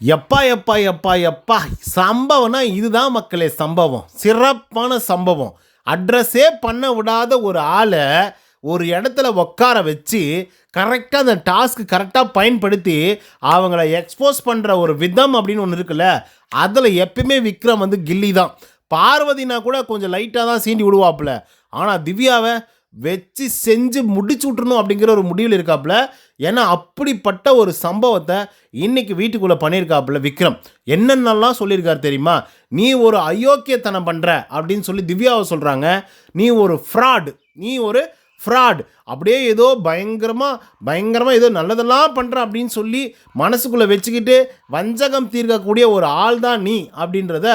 எப்பா எப்பா எப்பா எப்பா. சம்பவம்னா இதுதான் மக்களே சம்பவம். சிறப்பான சம்பவம். அட்ரஸே பண்ண விடாத ஒரு ஆளை ஒரு இடத்துல உட்கார வச்சு கரெக்டாக அந்த டாஸ்க்கு கரெக்டாக பயன்படுத்தி அவங்கள எக்ஸ்போஸ் பண்ணுற ஒரு விதம் அப்படின்னு ஒன்று இருக்குல்ல அதில் எப்பயுமே விக்ரம் வந்து கில்லி தான் பார்வதினா கூட கொஞ்சம் லைட்டாக தான் சீண்டி விடுவாப்புல. ஆனால் திவ்யாவை வச்சு செஞ்சு முடிச்சு விட்றணும் அப்படிங்கிற ஒரு முடிவில் இருக்காப்புல. ஏன்னா அப்படிப்பட்ட ஒரு சம்பவத்தை இன்னைக்கு வீட்டுக்குள்ளே பண்ணியிருக்காப்புல விக்ரம். என்னென்னலாம் சொல்லியிருக்காரு தெரியுமா? நீ ஒரு அயோக்கியத்தனம் பண்ணுற அப்படின்னு சொல்லி திவ்யாவை சொல்கிறாங்க நீ ஒரு ஃப்ராடு நீ ஒரு ஃப்ராட். அப்படியே ஏதோ பயங்கரமாக பயங்கரமாக ஏதோ நல்லதெல்லாம் பண்ணுற அப்படின்னு சொல்லி மனசுக்குள்ளே வச்சுக்கிட்டு வஞ்சகம் தீர்க்கக்கூடிய ஒரு ஆள் தான் நீ அப்படின்றத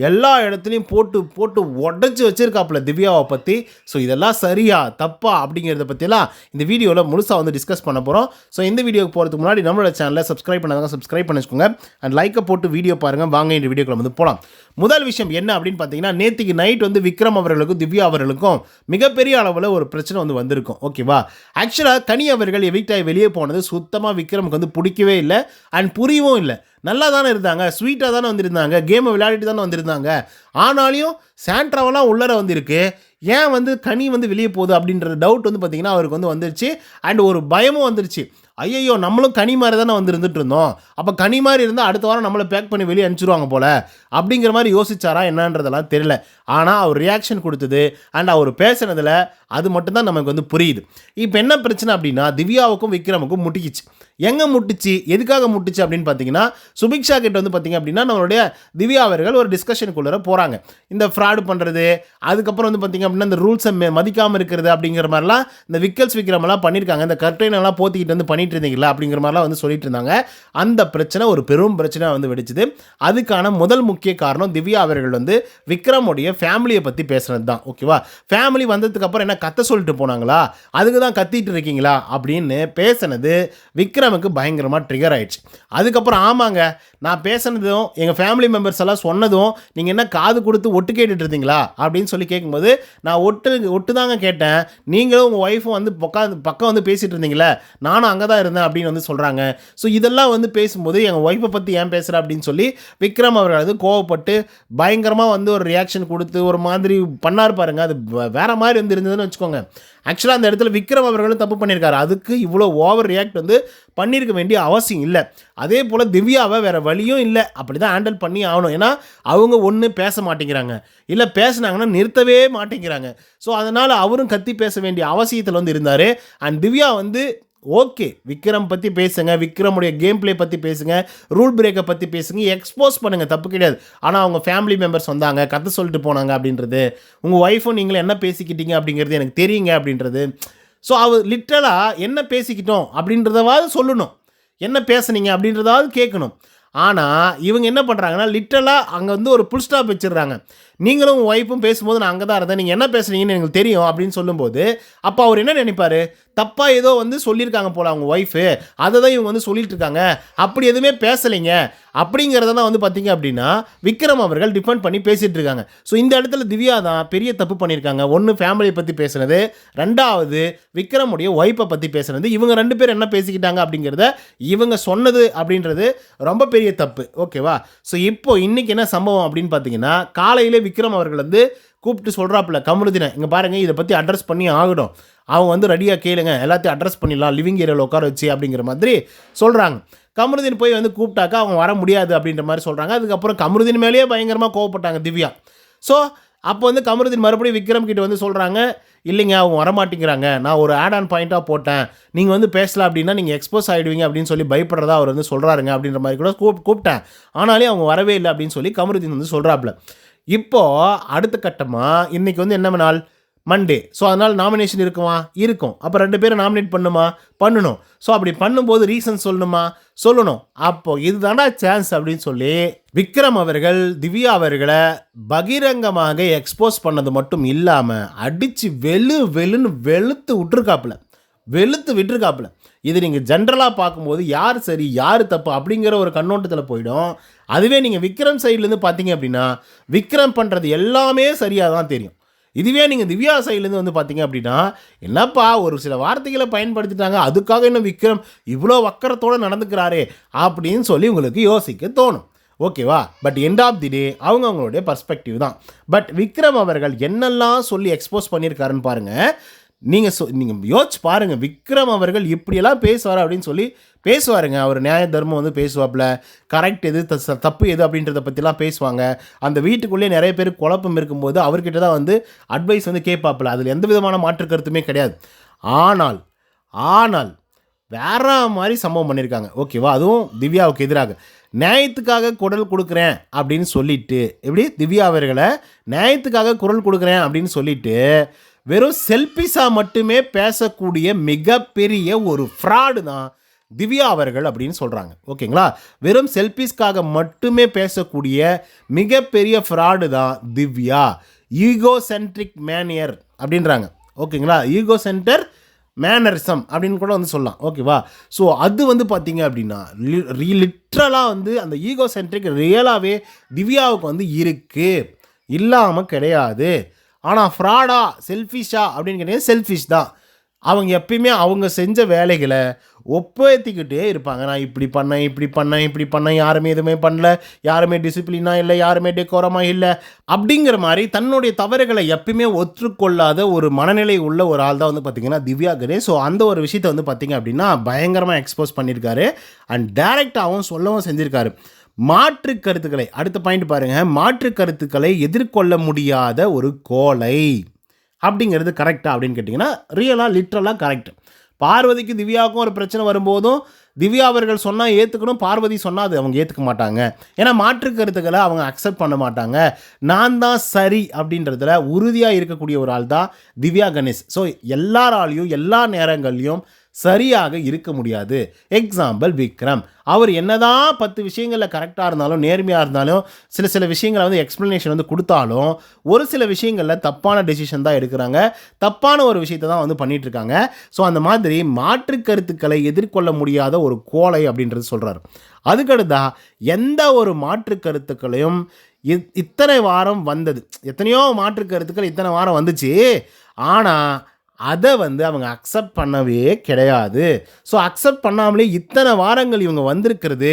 எல்லா இடத்துலையும் போட்டு போட்டு உடச்சி வச்சிருக்காப்புல திவ்யாவை பற்றி ஸோ இதெல்லாம் சரியா தப்பா அப்படிங்கிறத பற்றிலாம் இந்த வீடியோவில் முழுசாக வந்து டிஸ்கஸ் பண்ண போகிறோம் ஸோ இந்த வீடியோக்கு போகிறதுக்கு முன்னாடி நம்மளோட சேனலை சப்ஸ்கிரைப் பண்ணாங்க சப்ஸ்கிரைப் பண்ணி வச்சுக்கோங்க அண்ட் லைக்கை போட்டு வீடியோ பாருங்கள் வாங்க இந்த வீடியோக்குள்ள வந்து போகலாம் முதல் விஷயம் என்ன அப்படின்னு பார்த்தீங்கன்னா நேற்றுக்கு நைட் வந்து விக்ரம் அவர்களுக்கும் திவ்யா அவர்களுக்கும் மிகப்பெரிய அளவில் ஒரு பிரச்சனை வந்து வந்திருக்கும். ஓகேவா ஆக்சுவலாக கனி அவர்கள் எவிக்டாய் வெளியே போனது சுத்தமாக விக்ரமுக்கு வந்து பிடிக்கவே இல்லை அண்ட் புரியவும் இல்லை. நல்லா தானே இருந்தாங்க ஸ்வீட்டாக தானே வந்திருந்தாங்க கேமை விளையாடிட்டு தானே வந்திருந்தாங்க. ஆனாலையும் சாண்ட்ராவெல்லாம் உள்ளர வந்திருக்கு. ஏன் வந்து கனி வந்து வெளியே போகுது அப்படின்ற டவுட் வந்து பார்த்தீங்கன்னா அவருக்கு வந்து வந்துருச்சு. அண்ட் ஒரு பயமும் வந்துருச்சு. ஐயையோ நம்மளும் கனி மாதிரி தானே வந்து இருந்துட்டு இருந்தோம். அப்போ கனி மாதிரி இருந்தால் அடுத்த வாரம் நம்மளை பேக் பண்ணி வெளியே அனுப்பிச்சிருவாங்க போல. அப்படிங்கிற மாதிரி யோசிச்சாரா என்னன்றதெல்லாம் தெரியல. ஆனால் அவர் ரியாக்ஷன் கொடுத்தது அண்ட் அவர் பேசுனதில் அது மட்டும்தான் நமக்கு வந்து புரியுது. இப்போ என்ன பிரச்சனை அப்படின்னா திவ்யாவுக்கும் விக்ரமுக்கும் முட்டிக்கிச்சு. எங்கே முட்டுச்சு? எதுக்காக முட்டுச்சு அப்படின்னு பார்த்தீங்கன்னா சுபிக்ஷா கிட்ட வந்து பார்த்தீங்க அப்படின்னா நம்மளுடைய திவ்யா அவர்கள் ஒரு டிஸ்கஷனுக்குள்ளே போகிறாங்க இந்த ஃப்ராடு பண்ணுறது அதுக்கப்புறம் வந்து பார்த்தீங்க அப்படின்னா இந்த ரூல்ஸை மதிக்காமல் இருக்கிறது அப்படிங்கிற மாதிரிலாம் இந்த விக்கல்ஸ் விக்ரமெல்லாம் பண்ணியிருக்காங்க இந்த கர்டைனெல்லாம் போத்திக்கிட்டு வந்து பண்ணிட்டு இருந்தீங்களா அப்படிங்கிற மாதிரிலாம் வந்து சொல்லிட்டு இருந்தாங்க அந்த பிரச்சனை ஒரு பெரும் பிரச்சனையாக வந்து வெடிச்சுது. அதுக்கான முதல் முக்கிய காரணம் திவ்யா அவர்கள் வந்து விக்ரமுடைய ஃபேமிலியை பற்றி பேசுனது தான் ஓகேவா ஃபேமிலி வந்ததுக்கப்புறம் என்ன கத்த சொல்லிட்டு போனாங்களா? அதுக்கு தான் கத்திட்டு இருக்கீங்களா அப்படின்னு பேசுனது விக்ரமுக்கு பயங்கரமாக ட்ரிகர் ஆயிடுச்சு. அதுக்கப்புறம் ஆமாங்க நான் பேசுனதும் எங்கள் ஃபேமிலி மெம்பர்ஸ் எல்லாம் சொன்னதும் நீங்கள் என்ன காது கொடுத்து ஒட்டு கேட்டுட்டு இருந்தீங்களா அப்படின்னு சொல்லி கேட்கும்போது நான் ஒட்டு ஒட்டு தாங்க கேட்டேன். நீங்களும் உங்கள் ஒய்ஃபும் வந்து உட்காந்து பக்கம் வந்து பேசிகிட்டு இருந்தீங்களே நானும் அங்கே தான் இருந்தேன் அப்படின்னு வந்து சொல்கிறாங்க ஸோ இதெல்லாம் வந்து பேசும்போது எங்கள் ஒய்ஃபை பற்றி ஏன் பேசுகிற அப்படின்னு சொல்லி விக்ரம் அவர்கள் வந்து கோவப்பட்டு பயங்கரமாக வந்து ஒரு ரியாக்ஷன் கொடுத்து ஒரு மாதிரி பண்ணார் பாருங்க. அது வேறு வேற மாதிரி வந்து இருந்ததுன்னு வச்சுக்கோங்க. ஆக்சுவலாக அந்த இடத்துல விக்ரம் அவர்களும் தப்பு பண்ணியிருக்காரு. அதுக்கு இவ்வளோ ஓவர் ரியாக்ட் வந்து பண்ணியிருக்க வேண்டிய அவசியம் இல்லை. அதே போல் திவ்யாவை வேறு வழியும் இல்லை. அப்படி தான் ஹேண்டில் பண்ணி ஆகணும். ஏன்னா அவங்க ஒன்று பேச மாட்டேங்கிறாங்க. இல்லை பேசுனாங்கன்னா நிறுத்தவே மாட்டேங்கிறாங்க. ஸோ அதனால் அவரும் கத்தி பேச வேண்டிய அவசியத்தில் வந்து இருந்தார். அண்ட் திவ்யா வந்து ஓகே விக்ரம் பற்றி பேசுங்க விக்ரமுடைய கேம் ப்ளே பற்றி பேசுங்க ரூல் பிரேக்கை பற்றி பேசுங்க எக்ஸ்போஸ் பண்ணுங்கள் தப்பு கிடையாது. ஆனால் அவங்க ஃபேமிலி மெம்பர்ஸ் வந்தாங்க கதை சொல்லிட்டு போனாங்க அப்படின்றது உங்கள் ஒய்ஃபும் நீங்களும் என்ன பேசிக்கிட்டீங்க அப்படிங்கிறது எனக்கு தெரியுங்க அப்படின்றது. ஸோ அவர் லிட்டலாக என்ன பேசிக்கிட்டோம் அப்படின்றதாவது சொல்லணும். என்ன பேசுனீங்க அப்படின்றதாவது கேட்கணும். ஆனால் இவங்க என்ன பண்ணுறாங்கன்னா லிட்டலாக அங்கே வந்து ஒரு புல் ஸ்டாப் வச்சிடுறாங்க. நீங்களும் உங்கள் ஒய்ஃபும் பேசும்போது நான் அங்கே தான் இருந்தேன். நீங்கள் என்ன பேசுகிறீங்கன்னு எனக்கு தெரியும் அப்படின்னு சொல்லும்போது அப்போ அவர் என்ன நினைப்பாரு? தப்பாக ஏதோ வந்து சொல்லியிருக்காங்க போல அவங்க ஒய்ஃபு அதை தான் இவங்க வந்து சொல்லிட்டு இருக்காங்க. அப்படி எதுவுமே பேசலைங்க. அப்படிங்கிறத தான் வந்து பார்த்தீங்க அப்படின்னா விக்ரம் அவர்கள் டிஃபெண்ட் பண்ணி பேசிகிட்டு இருக்காங்க. ஸோ இந்த இடத்துல திவ்யா தான் பெரிய தப்பு பண்ணியிருக்காங்க. ஒன்று ஃபேமிலியை பற்றி பேசுனது ரெண்டாவது விக்ரமுடைய ஒய்ஃபை பற்றி பேசுனது. இவங்க ரெண்டு பேர் என்ன பேசிக்கிட்டாங்க அப்படிங்கிறத இவங்க சொன்னது அப்படின்றது ரொம்ப பெரிய தப்பு. ஓகேவா ஸோ இப்போ இன்றைக்கி என்ன சம்பவம் அப்படின்னு பார்த்தீங்கன்னா காலையிலே விக்ரம் அவர்கள் வந்து கூப்பிட்டு சொல்கிறாப்புல கமருதினை இங்கே பாருங்கள் இதை பற்றி அட்ரஸ் பண்ணி ஆகணும். அவங்க வந்து ரெடியாக கேளுங்க எல்லாத்தையும் அட்ரஸ் பண்ணிடலாம் லிவிங் ஏரியாவில் உட்கார வச்சு அப்படிங்கிற மாதிரி சொல்கிறாங்க கமருதீன் போய் வந்து கூப்பிட்டாக்கா அவங்க வர முடியாது அப்படின்ற மாதிரி சொல்கிறாங்க அதுக்கப்புறம் கமருதீன் மேலேயே பயங்கரமாக கோவப்பட்டாங்க திவ்யா. ஸோ அப்போ வந்து கமருதீன் மறுபடியும் விக்ரம் கிட்ட வந்து சொல்கிறாங்க இல்லைங்க அவங்க வரமாட்டேங்கிறாங்க. நான் ஒரு ஆட் ஆன் பாயிண்ட்டாக போட்டேன். நீங்கள் வந்து பேசலாம் அப்படின்னா நீங்கள் எக்ஸ்போஸ் ஆகிடுவீங்க அப்படின்னு சொல்லி பயப்படுறதா அவர் வந்து சொல்கிறாருங்க அப்படின்ற மாதிரி கூட கூப்பிட்டேன் ஆனாலே அவங்க வரவே இல்லை அப்படின்னு சொல்லி கமருதீன் வந்து சொல்கிறாப்புல இப்போ அடுத்த கட்டமாக இன்னைக்கு வந்து என்ன நாள்? மண்டே ஸோ அதனால் நாமினேஷன் இருக்குமா? இருக்கும். அப்போ ரெண்டு பேரும் நாமினேட் பண்ணுமா? பண்ணணும். ஸோ அப்படி பண்ணும்போது ரீசன் சொல்லணுமா? சொல்லணும். அப்போ இதுதானா சான்ஸ் அப்படின்னு சொல்லி விக்ரம் அவர்கள் திவ்யா அவர்களை பகிரங்கமாக எக்ஸ்போஸ் பண்ணது மட்டும் இல்லாமல் அடித்து வெளு வெளுன்னு வெளுத்து விட்டுருக்காப்புல. வெளுத்து விட்டுருக்காப்புல. இது நீங்கள் ஜென்ரலாக பார்க்கும்போது யார் சரி யார் தப்பு அப்படிங்கிற ஒரு கண்ணோட்டத்தில் போயிடும். அதுவே நீங்கள் விக்ரம் சைட்லேருந்து பார்த்தீங்க அப்படின்னா விக்ரம் பண்ணுறது எல்லாமே சரியாக தான் தெரியும். இதுவே நீங்கள் திவ்யா சைட்லேருந்து வந்து பார்த்தீங்க அப்படின்னா என்னப்பா ஒரு சில வார்த்தைகளை பயன்படுத்திட்டாங்க அதுக்காக இன்னும் விக்ரம் இவ்வளோ வக்கரத்தோடு நடந்துக்கிறாரே அப்படின்னு சொல்லி உங்களுக்கு யோசிக்க தோணும். ஓகேவா? But end of the day அவங்க அவங்களுடைய பர்ஸ்பெக்டிவ் தான். பட் விக்ரம் அவர்கள் என்னெல்லாம் சொல்லி எக்ஸ்போஸ் பண்ணியிருக்காருன்னு பாருங்கள் நீங்கள் சொ நீங்கள் யோசிச்சு பாருங்கள் விக்ரம் அவர்கள் இப்படியெல்லாம் பேசுவார் அப்படின்னு சொல்லி பேசுவாருங்க. அவர் நியாய தர்மம் வந்து பேசுவாப்புல. கரெக்ட் எது த- ச- தப்பு எது அப்படின்றத பற்றிலாம் பேசுவாங்க. அந்த வீட்டுக்குள்ளேயே நிறைய பேர் குழப்பம் இருக்கும்போது அவர்கிட்ட தான் வந்து அட்வைஸ் வந்து கேட்பாப்புல. அதில் எந்த விதமான மாற்று கருத்துமே கிடையாது. ஆனால் ஆனால் வேற மாதிரி சம்பவம் பண்ணியிருக்காங்க ஓகேவா அதுவும் திவ்யாவுக்கு எதிராக. நியாயத்துக்காக குரல் கொடுக்குறேன் அப்படின்னு சொல்லிட்டு எப்படி? திவ்யா அவர்களை நியாயத்துக்காக குரல் கொடுக்குறேன் அப்படின்னு சொல்லிட்டு வெறும் செல்பிஸாக மட்டுமே பேசக்கூடிய மிகப்பெரிய ஒரு ஃப்ராடு தான் திவ்யா அவர்கள் அப்படின்னு சொல்கிறாங்க ஓகேங்களா? வெறும் செல்ஃபிஸ்க்காக மட்டுமே பேசக்கூடிய மிகப்பெரிய ஃப்ராடு தான் திவ்யா. ஈகோ சென்ட்ரிக் மேனியர் அப்படின்றாங்க. ஓகேங்களா? ஈகோ சென்டர் மேனரிசம் அப்படின்னு கூட வந்து சொல்லலாம். ஓகேவா? ஸோ அது வந்து பார்த்தீங்க அப்படின்னா லிட்ரலாக வந்து அந்த ஈகோ சென்ட்ரிக் ரியலாகவே திவ்யாவுக்கு வந்து இருக்குது இல்லாமல் கிடையாது. ஆனால் ஃப்ராடா செல்ஃபிஷா அப்படின்னு கேட்டீங்கன்னா செல்ஃபிஷ் தான். அவங்க எப்பயுமே அவங்க செஞ்ச வேலைகளை ஒப்பேத்திக்கிட்டே இருப்பாங்க. நான் இப்படி பண்ணேன் இப்படி பண்ணேன் இப்படி பண்ணேன் யாருமே எதுவுமே பண்ணல யாருமே டிசிப்ளினாக இல்லை யாருமே டெக்கோரமாக இல்லை அப்படிங்கிற மாதிரி தன்னுடைய தவறுகளை எப்பயுமே ஒற்றுக்கொள்ளாத ஒரு மனநிலை உள்ள ஒரு ஆள் தான் வந்து பார்த்திங்கன்னா திவ்யா கணேஷ் ஸோ அந்த ஒரு விஷயத்தை வந்து பார்த்திங்க அப்படின்னா பயங்கரமாக எக்ஸ்போஸ் பண்ணியிருக்காரு. அண்ட் டேரெக்டாகவும் சொல்லவும் செஞ்சுருக்காரு. மாற்று கருத்துக்களை அடுத்த பாயிண்ட் பாருங்க. மாற்று கருத்துக்களை எதிர்கொள்ள முடியாத ஒரு கோலை அப்படிங்கிறது கரெக்டா அப்படின்னு கேட்டிங்கன்னா ரியலாக லிட்ரலாக கரெக்ட் பார்வதிக்கு திவ்யாவுக்கும் ஒரு பிரச்சனை வரும்போதும் திவ்யா அவர்கள் சொன்னால் ஏற்றுக்கணும் பார்வதி சொன்னால் அது அவங்க ஏற்றுக்க மாட்டாங்க. ஏன்னா மாற்று கருத்துக்களை அவங்க அக்செப்ட் பண்ண மாட்டாங்க. நான் தான் சரி அப்படின்றதுல உறுதியாக இருக்கக்கூடிய ஒரு ஆள் தான் திவ்யா கணேஷ். ஸோ எல்லாராலையும் எல்லா நேரங்கள்லையும் சரியாக இருக்க முடியாது. எக்ஸாம்பிள் விக்ரம். அவர் என்னதான் பத்து விஷயங்களில் கரெக்டாக இருந்தாலும் நேர்மையாக இருந்தாலும் சில சில விஷயங்களை வந்து எக்ஸ்ப்ளனேஷன் வந்து கொடுத்தாலும் ஒரு சில விஷயங்களில் தப்பான டெசிஷன் தான் எடுக்கிறாங்க. தப்பான ஒரு விஷயத்தை தான் வந்து பண்ணிகிட்ருக்காங்க இருக்காங்க. ஸோ அந்த மாதிரி மாற்று கருத்துக்களை எதிர்கொள்ள முடியாத ஒரு கோலை அப்படின்றது சொல்கிறார் அதுக்கடுத்தா எந்த ஒரு மாற்று கருத்துக்களையும் இத்- இத்தனை வாரம் வந்தது. எத்தனையோ மாற்று கருத்துக்கள் இத்தனை வாரம் வந்துச்சு. ஆனால் அதை வந்து அவங்க அக்செப்ட் பண்ணவே கிடையாது. ஸோ அக்செப்ட் பண்ணாமலே இத்தனை வாரங்கள் இவங்க வந்திருக்கிறது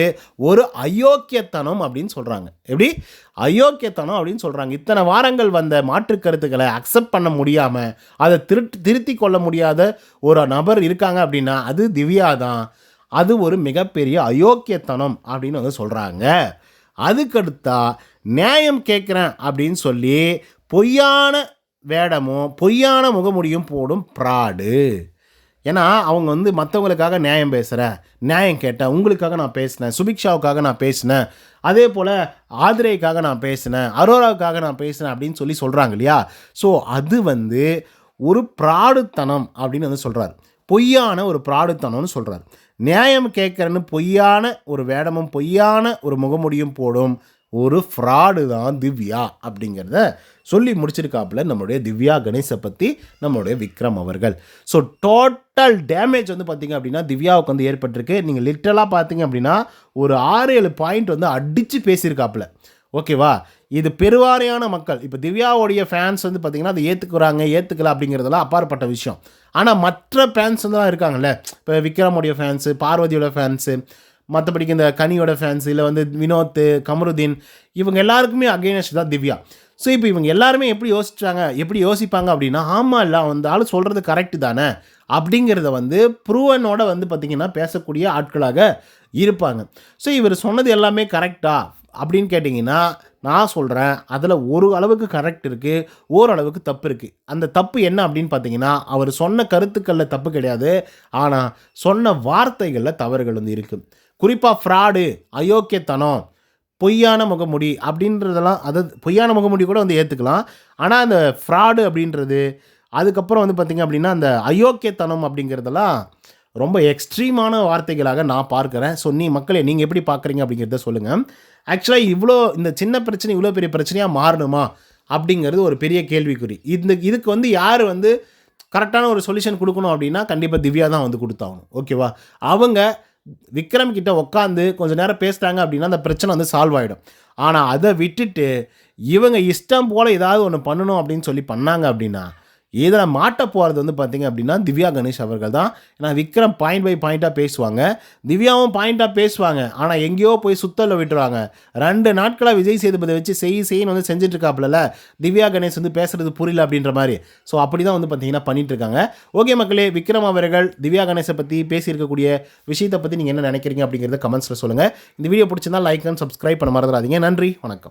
ஒரு அயோக்கியத்தனம் அப்படின்னு சொல்கிறாங்க எப்படி? அயோக்கியத்தனம் அப்படின்னு சொல்கிறாங்க இத்தனை வாரங்கள் வந்த மாற்று கருத்துக்களை அக்செப்ட் பண்ண முடியாமல் அதை திருட்டு திருத்தி கொள்ள முடியாத ஒரு நபர் இருக்காங்க அப்படின்னா அது திவ்யா தான் அது ஒரு மிகப்பெரிய அயோக்கியத்தனம் அப்படின்னு வந்து சொல்கிறாங்க அதுக்கடுத்தா நியாயம் கேட்குறேன் அப்படின்னு சொல்லி பொய்யான வேடமும் பொய்யான முகமுடியும் போடும் ப்ராடு. ஏன்னா அவங்க வந்து மற்றவங்களுக்காக நியாயம் பேசுகிறேன் நியாயம் கேட்டேன் உங்களுக்காக நான் பேசினேன் சுபிக்ஷாவுக்காக நான் பேசினேன் அதே போல் ஆதிரேக்காக நான் பேசினேன் அரோராவுக்காக நான் பேசினேன் அப்படின்னு சொல்லி சொல்கிறாங்க இல்லையா? ஸோ அது வந்து ஒரு ப்ராடுத்தனம் அப்படின்னு வந்து சொல்கிறார் பொய்யான ஒரு ப்ராடுத்தனம்னு சொல்கிறார் நியாயம் கேட்குறேன்னு பொய்யான ஒரு வேடமும் பொய்யான ஒரு முகமுடியும் போடும் ஒரு ஃப்ராடு தான் திவ்யா அப்படிங்கிறத சொல்லி முடிச்சிருக்காப்புல நம்மளுடைய திவ்யா கணேஷை பற்றி நம்மளுடைய விக்ரம் அவர்கள். ஸோ டோட்டல் டேமேஜ் வந்து பார்த்தீங்க அப்படின்னா திவ்யாவுக்கு வந்து ஏற்பட்டிருக்கு. நீங்கள் லிட்டரலாக பார்த்தீங்க அப்படின்னா ஒரு ஆறு ஏழு பாயிண்ட் வந்து அடித்து பேசியிருக்காப்புல. ஓகேவா இது பெருவாரியான மக்கள். இப்போ திவ்யாவுடைய ஃபேன்ஸ் வந்து பார்த்தீங்கன்னா அதை ஏற்றுக்குறாங்க ஏற்றுக்கல அப்படிங்கிறதெல்லாம் அப்பாற்பட்ட விஷயம். ஆனால் மற்ற ஃபேன்ஸ் வந்து தான் இருக்காங்கல்ல. இப்போ விக்ரமுடைய ஃபேன்ஸு பார்வதியோட ஃபேன்ஸு மற்றபடிக்கு இந்த கனியோட ஃபேன்ஸ் இல்லை வந்து வினோத் கமருதீன் இவங்க எல்லாருக்குமே அகெயினஸ்ட் தான் திவ்யா. ஸோ இப்போ இவங்க எல்லாருமே எப்படி யோசிச்சாங்க எப்படி யோசிப்பாங்க அப்படின்னா ஆமாம் இல்லை அந்த ஆள் சொல்கிறது கரெக்டு தானே அப்படிங்கிறத வந்து ப்ரூவனோட வந்து பார்த்திங்கன்னா பேசக்கூடிய ஆட்களாக இருப்பாங்க. ஸோ இவர் சொன்னது எல்லாமே கரெக்டா அப்படின்னு கேட்டிங்கன்னா நான் சொல்கிறேன் அதில் ஒரு அளவுக்கு கரெக்ட் இருக்குது ஓரளவுக்கு தப்பு இருக்குது அந்த தப்பு என்ன அப்படின்னு பார்த்தீங்கன்னா அவர் சொன்ன கருத்துக்களில் தப்பு கிடையாது ஆனால் சொன்ன வார்த்தைகளில் தவறுகள் வந்து இருக்குது குறிப்பாக ஃப்ராடு அயோக்கியத்தனம் பொய்யான முகமுடி அப்படின்றதெல்லாம் அதாவது பொய்யான முகமுடி கூட வந்து ஏற்றுக்கலாம் ஆனால் அந்த ஃப்ராடு அப்படின்றது அதுக்கப்புறம் வந்து பார்த்திங்க அப்படின்னா அந்த அயோக்கியத்தனம் அப்படிங்கிறதெல்லாம் ரொம்ப எக்ஸ்ட்ரீமான வார்த்தைகளாக நான் பார்க்குறேன். ஸோ நீ மக்களே நீங்கள் எப்படி பார்க்குறீங்க அப்படிங்கிறத சொல்லுங்கள் ஆக்சுவலாக இவ்வளோ இந்த சின்ன பிரச்சனை இவ்வளோ பெரிய பிரச்சனையாக மாறணுமா அப்படிங்கிறது ஒரு பெரிய கேள்விக்குறி. இந்த இதுக்கு வந்து யார் வந்து கரெக்டான ஒரு சொல்யூஷன் கொடுக்கணும் அப்படின்னா கண்டிப்பாக திவ்யா தான் வந்து கொடுத்தாகணும். ஓகேவா அவங்க விக்ரம் கிட்ட உட்காந்து கொஞ்ச நேரம் பேசுகிறாங்க அப்படின்னா அந்த பிரச்சனை வந்து சால்வ் ஆகிடும் ஆனால் அதை விட்டுட்டு இவங்க இஷ்டம் போல் ஏதாவது ஒன்று பண்ணணும் அப்படின்னு சொல்லி பண்ணாங்க அப்படின்னா இதில் மாட்ட போகிறது வந்து பார்த்தீங்க அப்படின்னா திவ்யா கணேஷ் அவர்கள் தான். ஏன்னா விக்ரம் பாயிண்ட் பை பாயிண்ட்டாக பேசுவாங்க. திவ்யாவும் பாயிண்ட்டாக பேசுவாங்க. ஆனால் எங்கேயோ போய் சுத்தலில் விட்டுருவாங்க. ரெண்டு நாட்களாக விஜய் சேதுபதி வச்சு செய் செய்ன்னு வந்து செஞ்சுட்ருக்காப்புல திவ்யா கணேஷ் வந்து பேசுறது புரியல அப்படின்ற மாதிரி. ஸோ அப்படி தான் வந்து பார்த்தீங்கன்னா பண்ணிகிட்ருக்காங்க ஓகே மக்களே விக்ரம் அவர்கள் திவ்யா கணேஷை பற்றி பேசியிருக்கக்கூடிய விஷயத்தை பற்றி நீங்கள் என்ன நினைக்கிறீங்க அப்படிங்கிறத கமெண்ட்ஸில் சொல்லுங்கள் இந்த வீடியோ பிடிச்சிருந்தா லைக் அண்ட் சப்ஸ்கிரைப் பண்ண மறந்துடாதீங்க. நன்றி வணக்கம்.